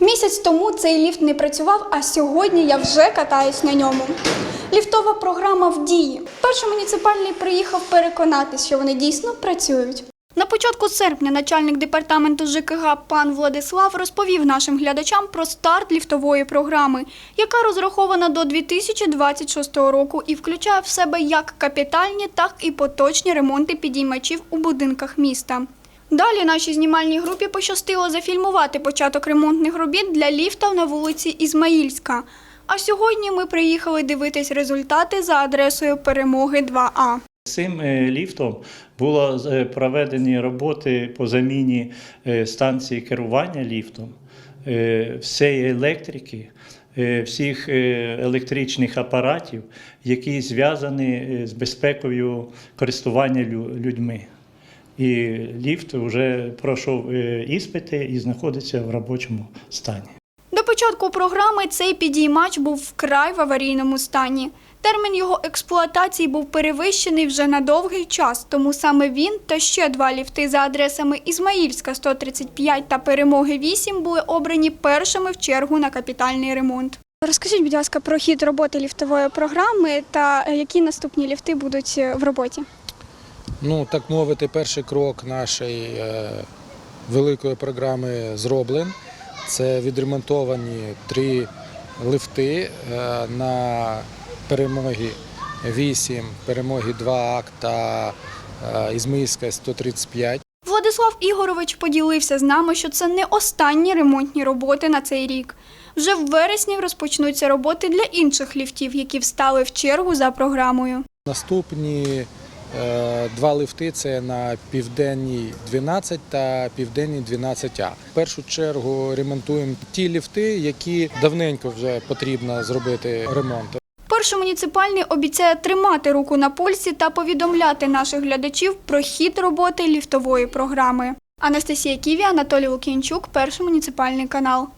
Місяць тому цей ліфт не працював, а сьогодні я вже катаюсь на ньому. Ліфтова програма в дії. Перший муніципальний приїхав переконатись, що вони дійсно працюють. На початку серпня начальник департаменту ЖКГ пан Владислав розповів нашим глядачам про старт ліфтової програми, яка розрахована до 2026 року і включає в себе як капітальні, так і поточні ремонти підіймачів у будинках міста. Далі нашій знімальній групі пощастило зафільмувати початок ремонтних робіт для ліфта на вулиці Ізмаїльська. А сьогодні ми приїхали дивитись результати за адресою Перемоги 2А. Цим е, ліфтом було е, проведені роботи по заміні е, станції керування ліфтом, всієї електрики, всіх електричних апаратів, які зв'язані з безпекою користування людьми. І ліфт вже пройшов е, іспити і знаходиться в робочому стані. До початку програми цей підіймач був вкрай в аварійному стані. Термін його експлуатації був перевищений вже на довгий час, тому саме він та ще два ліфти за адресами Ізмаїльська 135 та Перемоги 8 були обрані першими в чергу на капітальний ремонт. Розкажіть, будь ласка, про хід роботи ліфтової програми та е, які наступні ліфти будуть е, в роботі. Ну, так мовити, перший крок нашої е, великої програми зроблен. Це відремонтовані три лифти е, на перемоги 8, перемоги 2 АК та е, Ізмаїльська 135. Владислав Ігорович поділився з нами, що це не останні ремонтні роботи на цей рік. Вже в вересні розпочнуться роботи для інших ліфтів, які встали в чергу за програмою. Наступні два лифти це на південній 12 та південній 12А. В першу чергу ремонтуємо ті ліфти, які давненько вже потрібно зробити ремонт. Перший муніципальний обіцяє тримати руку на пульсі та повідомляти наших глядачів про хід роботи ліфтової програми. Анастасія Ківі, Анатолій Лук'янчук, перший муніципальний канал.